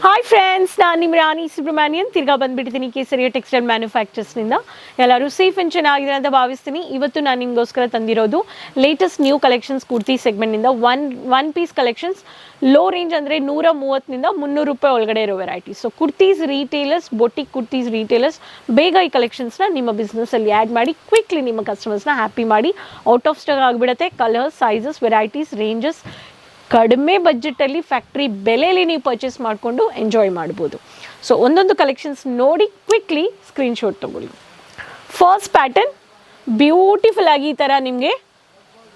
Hi friends ನಾನು ನಿಮ್ಮ ರಾಣಿ ಸುಬ್ರಹ್ಮಣ್ಯನ್. ತಿರ್ಗಾ ಬಂದ್ಬಿಟ್ಟಿದ್ದೀನಿ ಕೇಸರಿಯ ಟೆಕ್ಸ್ಟೈಲ್ ಮ್ಯಾನುಫ್ಯಾಕ್ಚರ್ಸ್ನಿಂದ. ಎಲ್ಲರೂ ಸೇಫ್ ಆ್ಯಂಡ್ ಚೆನ್ನಾಗಿದೆ ಅಂತ ಭಾವಿಸ್ತೀನಿ. ಇವತ್ತು ನಾನು ನಿಮಗೋಸ್ಕರ ತಂದಿರೋದು latest new collections kurti ಸೆಗ್ಮೆಂಟ್ನಿಂದ one one piece collections low range ಅಂದರೆ ನೂರ ಮೂವತ್ತರಿಂದ ಮುನ್ನೂರು ರೂಪಾಯಿ ಒಳಗಡೆ ಇರೋ variety so kurtis retailers boutique kurtis retailers ಬೇಗ ಈ ಕಲೆಕ್ಷನ್ಸ್ನ ನಿಮ್ಮ ಬಿಸ್ನೆಸ್ಸಲ್ಲಿ ಆ್ಯಡ್ ಮಾಡಿ ಕ್ವಿಕ್ಲಿ ನಿಮ್ಮ ಕಸ್ಟಮರ್ಸ್ನ ಹ್ಯಾಪಿ ಮಾಡಿ ಔಟ್ ಆಫ್ ಸ್ಟಾಕ್ ಆಗಿಬಿಡುತ್ತೆ. ಕಲರ್ಸ್ ಸೈಜಸ್ ವೆರೈಟೀಸ್ ರೇಂಜಸ್ ಕಡಿಮೆ ಬಜೆಟಲ್ಲಿ ಫ್ಯಾಕ್ಟ್ರಿ ಬೆಲೆಯಲ್ಲಿ ನೀವು ಪರ್ಚೇಸ್ ಮಾಡಿಕೊಂಡು ಎಂಜಾಯ್ ಮಾಡ್ಬೋದು. ಸೊ ಒಂದೊಂದು ಕಲೆಕ್ಷನ್ಸ್ ನೋಡಿ ಕ್ವಿಕ್ಲಿ ಸ್ಕ್ರೀನ್ಶಾಟ್ ತೊಗೊಳ್ಳಿ. ಫಸ್ಟ್ ಪ್ಯಾಟರ್ನ್ ಬ್ಯೂಟಿಫುಲ್ ಆಗಿ ಈ ಥರ ನಿಮಗೆ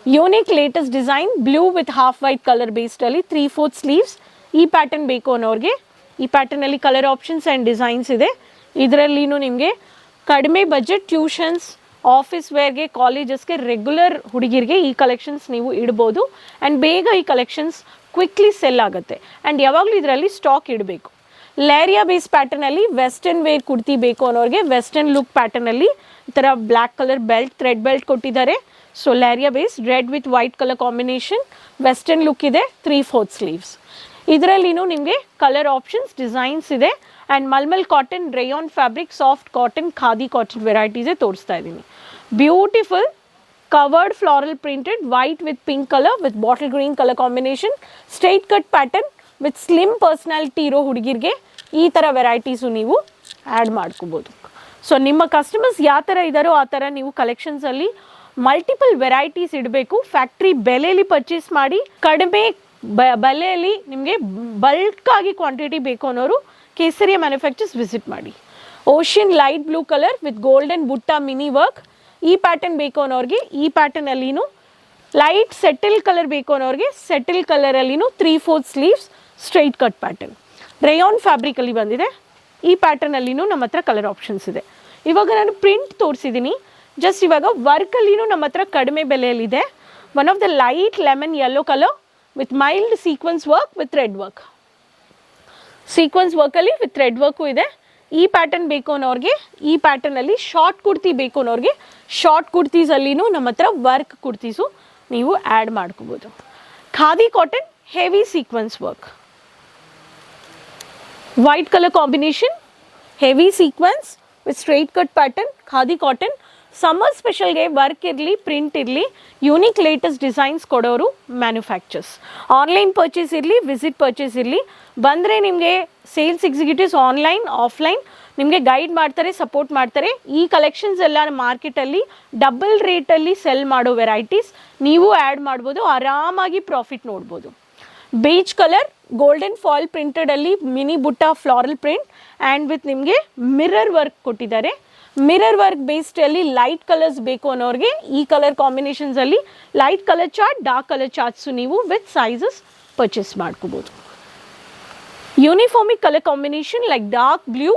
unique latest design blue with half white colour ಬೇಸ್ಡಲ್ಲಿ three fourth sleeves ಈ ಪ್ಯಾಟರ್ನ್ ಬೇಕು ಅನ್ನೋರಿಗೆ. ಈ ಪ್ಯಾಟರ್ನಲ್ಲಿ ಕಲರ್ ಆಪ್ಷನ್ಸ್ ಆ್ಯಂಡ್ ಡಿಸೈನ್ಸ್ ಇದೆ. ಇದರಲ್ಲಿನೂ ನಿಮಗೆ ಕಡಿಮೆ ಬಜೆಟ್ ಟ್ಯೂಷನ್ಸ್ ಆಫೀಸ್ ವೇರ್ಗೆ ಕಾಲೇಜಸ್ಗೆ ರೆಗ್ಯುಲರ್ ಹುಡುಗಿರಿಗೆ ಈ ಕಲೆಕ್ಷನ್ಸ್ ನೀವು ಇಡ್ಬೋದು. ಆ್ಯಂಡ್ ಬೇಗ ಈ ಕಲೆಕ್ಷನ್ಸ್ ಕ್ವಿಕ್ಲಿ ಸೆಲ್ ಆಗುತ್ತೆ. ಆ್ಯಂಡ್ ಯಾವಾಗಲೂ ಇದರಲ್ಲಿ ಸ್ಟಾಕ್ ಇಡಬೇಕು. ಲೇರಿಯಾ ಬೇಸ್ ಪ್ಯಾಟರ್ನಲ್ಲಿ ವೆಸ್ಟರ್ನ್ ವೇರ್ ಕುರ್ತಿ ಬೇಕು ಅನ್ನೋರಿಗೆ ವೆಸ್ಟರ್ನ್ ಲುಕ್ ಪ್ಯಾಟರ್ನಲ್ಲಿ ಈ ಥರ black colour belt thread belt ಕೊಟ್ಟಿದ್ದಾರೆ. So leheriya base red with white colour combination western look ಇದೆ ತ್ರೀ ಫೋರ್ತ್ ಸ್ಲೀವ್ಸ್ ಇದರಲ್ಲಿನೂ ನಿಮಗೆ ಕಲರ್ ಆಪ್ಷನ್ಸ್ ಡಿಸೈನ್ಸ್ ಇದೆ. And malmal cotton rayon fabric soft cotton khadi cotton ವೆರೈಟೀಸೇ ತೋರಿಸ್ತಾ ಇದ್ದೀನಿ. Beautiful covered floral printed white with pink colour with bottle green colour combination straight cut pattern with slim personality ಇರೋ ಹುಡುಗಿರಿಗೆ ಈ ಥರ varieties ನೀವು add ಮಾಡ್ಕೋಬೋದು. So ನಿಮ್ಮ customers ಯಾವ ಥರ ಇದ್ದಾರೋ ಆ ಥರ ನೀವು ಕಲೆಕ್ಷನ್ಸಲ್ಲಿ ಮಲ್ಟಿಪಲ್ ವೆರೈಟೀಸ್ ಇಡಬೇಕು. ಫ್ಯಾಕ್ಟ್ರಿ ಬೆಲೆಯಲ್ಲಿ ಪರ್ಚೇಸ್ ಮಾಡಿ ಕಡಿಮೆ ಬೆಲೆಯಲ್ಲಿ ನಿಮಗೆ ಬಲ್ಕ್ ಆಗಿ ಕ್ವಾಂಟಿಟಿ ಬೇಕು ಅನ್ನೋರು ಕೇಸರಿಯ ಮ್ಯಾನುಫ್ಯಾಕ್ಚರ್ಸ್ ವಿಸಿಟ್ ಮಾಡಿ. Ocean light blue colour with golden butta mini work ಈ ಪ್ಯಾಟರ್ನ್ ಬೇಕು ಅನ್ನೋರಿಗೆ ಈ ಪ್ಯಾಟರ್ನಲ್ಲಿನೂ ಲೈಟ್ ಸೆಟಲ್ ಕಲರ್ ಬೇಕು ಅನ್ನೋರಿಗೆ settle ಕಲರಲ್ಲಿನೂ three fourth sleeves straight cut pattern rayon ಫ್ಯಾಬ್ರಿಕಲ್ಲಿ ಬಂದಿದೆ. ಈ ಪ್ಯಾಟರ್ನಲ್ಲಿನೂ ನಮ್ಮ ಹತ್ರ ಕಲರ್ ಆಪ್ಷನ್ಸ್ ಇದೆ. ಇವಾಗ ನಾನು ಪ್ರಿಂಟ್ ತೋರಿಸಿದ್ದೀನಿ ಜಸ್ಟ್ ಇವಾಗ ವರ್ಕಲ್ಲಿನೂ ನಮ್ಮ ಹತ್ರ ಕಡಿಮೆ ಬೆಲೆಯಲ್ಲಿದೆ. One of the light lemon yellow colour with mild sequence work with red work sequence ವರ್ಕಲ್ಲಿ with red work ಇದೆ. ಈ ಪ್ಯಾಟರ್ನ್ ಬೇಕು ಅನ್ನೋರಿಗೆ, ಈ ಪ್ಯಾಟರ್ನಲ್ಲಿ ಶಾರ್ಟ್ ಕುರ್ತಿ ಬೇಕು ಅನ್ನೋರಿಗೆ ಶಾರ್ಟ್ ಕುರ್ತೀಸಲ್ಲಿನೂ ನಮ್ಮ ಹತ್ರ ವರ್ಕ್ ಕುರ್ತೀಸು ನೀವು ಆ್ಯಡ್ ಮಾಡ್ಕೋಬೋದು. Khadi cotton heavy sequence work white colour combination heavy sequence with straight cut pattern khadi cotton summer ಸ್ಪೆಷಲ್ಗೆ work ಇರಲಿ ಪ್ರಿಂಟ್ ಇರಲಿ ಯೂನಿಕ್ ಲೇಟೆಸ್ಟ್ ಡಿಸೈನ್ಸ್ ಕೊಡೋರು ಮ್ಯಾನುಫ್ಯಾಕ್ಚರ್ಸ್ ಆನ್ಲೈನ್ ಪರ್ಚೇಸ್ ಇರಲಿ ವಿಸಿಟ್ ಪರ್ಚೇಸ್ ಇರಲಿ. ಬಂದರೆ ನಿಮಗೆ ಸೇಲ್ಸ್ ಎಕ್ಸಿಕ್ಯೂಟಿವ್ಸ್ ಆನ್ಲೈನ್ ಆಫ್ಲೈನ್ ನಿಮಗೆ guide ಮಾಡ್ತಾರೆ support ಮಾಡ್ತಾರೆ. ಈ ಕಲೆಕ್ಷನ್ಸ್ ಎಲ್ಲ ಮಾರ್ಕೆಟಲ್ಲಿ ಡಬಲ್ ರೇಟಲ್ಲಿ ಸೆಲ್ ಮಾಡೋ ವೆರೈಟೀಸ್ ನೀವು ಆ್ಯಡ್ ಮಾಡ್ಬೋದು, ಆರಾಮಾಗಿ ಪ್ರಾಫಿಟ್ ನೋಡ್ಬೋದು. Beach colour golden fall ಪ್ರಿಂಟೆಡಲ್ಲಿ mini butta floral print and with ನಿಮಗೆ ಮಿರರ್ ವರ್ಕ್ ಕೊಟ್ಟಿದ್ದಾರೆ. ಮಿರರ್ ವರ್ಕ್ ಬೇಸ್ಡಲ್ಲಿ ಲೈಟ್ ಕಲರ್ಸ್ ಬೇಕು ಅನ್ನೋರಿಗೆ ಈ colour ಕಾಂಬಿನೇಷನ್ಸಲ್ಲಿ light colour chart dark colour charts ನೀವು ವಿತ್ ಸೈಜಸ್ ಪರ್ಚೇಸ್ ಮಾಡ್ಕೋಬೋದು. ಯೂನಿಫಾರ್ಮಿಕ್ colour combination like dark blue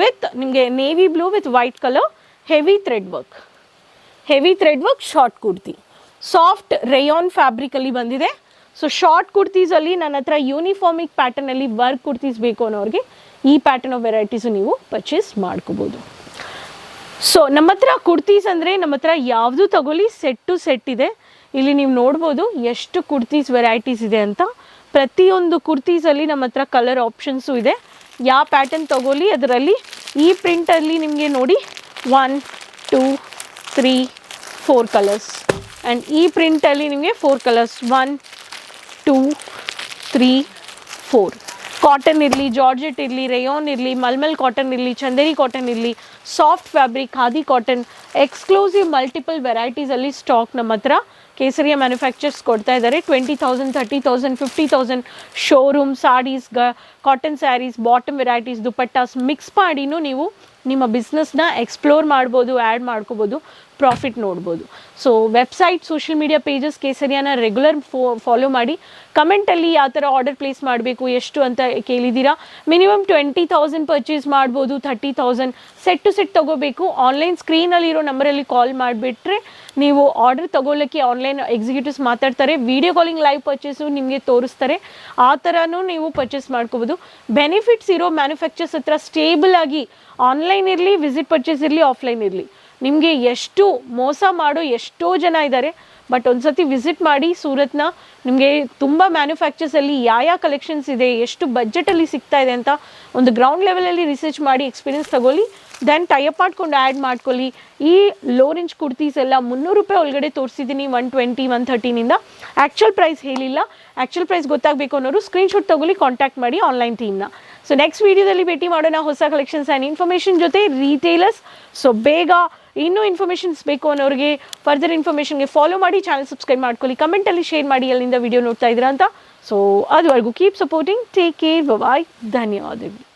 with ನಿಮಗೆ navy blue with white colour heavy thread work heavy thread work short kurti soft rayon fabric ಬಂದಿದೆ. So short ಕುರ್ತೀಸಲ್ಲಿ ನನ್ನ ಹತ್ರ ಯೂನಿಫಾರ್ಮಿಕ್ ಪ್ಯಾಟರ್ನಲ್ಲಿ work kurtis ಬೇಕು ಅನ್ನೋರಿಗೆ ಈ pattern of varieties ನೀವು purchase ಮಾಡ್ಕೋಬೋದು. ಸೊ ನಮ್ಮ ಹತ್ರ ಕುರ್ತೀಸ್ ಅಂದರೆ ನಮ್ಮ ಹತ್ರ ಯಾವುದು ತಗೊಳ್ಳಿ ಸೆಟ್ ಟು ಸೆಟ್ ಇದೆ. ಇಲ್ಲಿ ನೀವು ನೋಡ್ಬೋದು ಎಷ್ಟು ಕುರ್ತೀಸ್ ವೆರೈಟೀಸ್ ಇದೆ ಅಂತ. ಪ್ರತಿಯೊಂದು ಕುರ್ತೀಸಲ್ಲಿ ನಮ್ಮ ಹತ್ರ ಕಲರ್ ಆಪ್ಷನ್ಸು ಇದೆ. ಯಾವ ಪ್ಯಾಟರ್ನ್ ತಗೊಳ್ಳಿ, ಅದರಲ್ಲಿ ಈ ಪ್ರಿಂಟಲ್ಲಿ ನಿಮಗೆ ನೋಡಿ one two three four colours and ಈ ಪ್ರಿಂಟಲ್ಲಿ ನಿಮಗೆ four colours one two three four cotton ಇರಲಿ ಜಾರ್ಜೆಟ್ ಇರಲಿ ರೇಯೋನ್ ಇರಲಿ ಮಲ್ಮಲ್ ಕಾಟನ್ ಇರಲಿ ಚಂದೇರಿ ಕಾಟನ್ ಇರಲಿ soft fabric khadi cotton exclusive multiple ವೆರೈಟೀಸಲ್ಲಿ stock ನಮ್ಮ ಹತ್ರ ಕೇಸರಿಯ ಮ್ಯಾನುಫ್ಯಾಕ್ಚರ್ಸ್ ಕೊಡ್ತಾ ಇದ್ದಾರೆ. Twenty thousand thirty thousand fifty thousand showroom sarees ಗ cotton sarees bottom varieties dupattas mix ಮಾಡಿನೂ ನೀವು ನಿಮ್ಮ ಬಿಸ್ನೆಸ್ನ ಎಕ್ಸ್ಪ್ಲೋರ್ ಮಾಡ್ಬೋದು ಆ್ಯಡ್ ಮಾಡ್ಕೋಬೋದು ಪ್ರಾಫಿಟ್ ನೋಡ್ಬೋದು. So website social media pages ಕೇಸರಿಯಾನ regular ಫೋ ಫಾಲೋ ಮಾಡಿ ಕಮೆಂಟಲ್ಲಿ ಯಾವ ಥರ ಆರ್ಡರ್ ಪ್ಲೇಸ್ ಮಾಡಬೇಕು, ಎಷ್ಟು ಅಂತ ಕೇಳಿದ್ದೀರಾ? ಮಿನಿಮಮ್ ಟ್ವೆಂಟಿ ತೌಸಂಡ್ ಪರ್ಚೇಸ್ ಮಾಡ್ಬೋದು thirty thousand set to set ತೊಗೋಬೇಕು. ಆನ್ಲೈನ್ ಸ್ಕ್ರೀನಲ್ಲಿರೋ ನಂಬರಲ್ಲಿ ಕಾಲ್ ಮಾಡಿಬಿಟ್ರೆ ನೀವು ಆರ್ಡರ್ ತೊಗೊಳ್ಳೋಕ್ಕೆ ಆನ್ಲೈನ್ ಎಕ್ಸಿಕ್ಯೂಟಿವ್ಸ್ ಮಾತಾಡ್ತಾರೆ ವಿಡಿಯೋ ಕಾಲಿಂಗ್ ಲೈವ್ ಪರ್ಚೇಸು ನಿಮಗೆ ತೋರಿಸ್ತಾರೆ. ಆ ಥರನೂ ನೀವು ಪರ್ಚೇಸ್ ಮಾಡ್ಕೋಬೋದು. ಬೆನಿಫಿಟ್ಸ್ ಇರೋ ಮ್ಯಾನುಫ್ಯಾಕ್ಚರ್ಸ್ ಹತ್ರ ಸ್ಟೇಬಲ್ ಆಗಿ ಆನ್ಲೈನ್ ಇರಲಿ, ವಿಸಿಟ್ ಪರ್ಚೇಸ್ ಇರಲಿ, ಆಫ್ಲೈನ್ ಇರಲಿ. ನಿಮಗೆ ಎಷ್ಟು ಮೋಸ ಮಾಡೋ ಎಷ್ಟೋ ಜನ ಇದ್ದಾರೆ ಬಟ್ ಒಂದ್ಸತಿ ವಿಸಿಟ್ ಮಾಡಿ ಸೂರತ್ನ, ನಿಮಗೆ ತುಂಬ ಮ್ಯಾನುಫ್ಯಾಕ್ಚರ್ಸಲ್ಲಿ ಯಾವ ಯಾವ ಕಲೆಕ್ಷನ್ಸ್ ಇದೆ, ಎಷ್ಟು ಬಜೆಟಲ್ಲಿ ಸಿಗ್ತಾ ಇದೆ ಅಂತ ಒಂದು ಗ್ರೌಂಡ್ ಲೆವೆಲಲ್ಲಿ ರಿಸರ್ಚ್ ಮಾಡಿ ಎಕ್ಸ್ಪೀರಿಯನ್ಸ್ ತಗೊಳ್ಳಿ ದೆನ್ ಟೈಅಪ್ ಮಾಡ್ಕೊಂಡು ಆ್ಯಡ್ ಮಾಡ್ಕೊಳ್ಳಿ. ಈ ಲೋ ರೇಂಜ್ ಕುರ್ತೀಸ್ ಎಲ್ಲ ಮುನ್ನೂರು ರೂಪಾಯಿ ಒಳಗಡೆ ತೋರಿಸಿದ್ದೀನಿ ಒನ್ ಟ್ವೆಂಟಿ ಒನ್ ಥರ್ಟಿನಿಂದ ಆ್ಯಕ್ಚುಯಲ್ ಪ್ರೈಸ್ ಹೇಳಿಲ್ಲ. ಆ್ಯಕ್ಚುಯಲ್ ಪ್ರೈಸ್ ಗೊತ್ತಾಗಬೇಕು ಅನ್ನೋರು ಸ್ಕ್ರೀನ್ಶಾಟ್ ತಗೊಳ್ಳಿ ಕಾಂಟ್ಯಾಕ್ಟ್ ಮಾಡಿ ಆನ್ಲೈನ್ ಟೀಮ್ನ ಸೊ ನೆಕ್ಸ್ಟ್ ವೀಡಿಯೋದಲ್ಲಿ ಭೇಟಿ ಮಾಡೋಣ ಹೊಸ ಕಲೆಕ್ಷನ್ಸ್ ಆ್ಯಂಡ್ ಇನ್ಫಾರ್ಮೇಷನ್ ಜೊತೆ ರೀಟೇಲರ್ಸ್ ಸೊ ಬೇಗ ಇನ್ನೂ ಇನ್ಫಾರ್ಮೇಷನ್ಸ್ ಬೇಕು ಅನ್ನೋರಿಗೆ ಫರ್ದರ್ ಇನ್ಫಾರ್ಮೇಷನ್ಗೆ ಫಾಲೋ ಮಾಡಿ ಚಾನಲ್ ಸಬ್ಸ್ಕ್ರೈಬ್ ಮಾಡ್ಕೊಳ್ಳಿ. ಕಮೆಂಟಲ್ಲಿ ಶೇರ್ ಮಾಡಿ, ಅಲ್ಲಿಂದ ವಿಡಿಯೋ ನೋಡ್ತಾ ಇದ್ದೀರಾ ಅಂತ. ಸೊ ಅದುವರೆಗೂ keep supporting take care bye ಧನ್ಯವಾದಗಳು.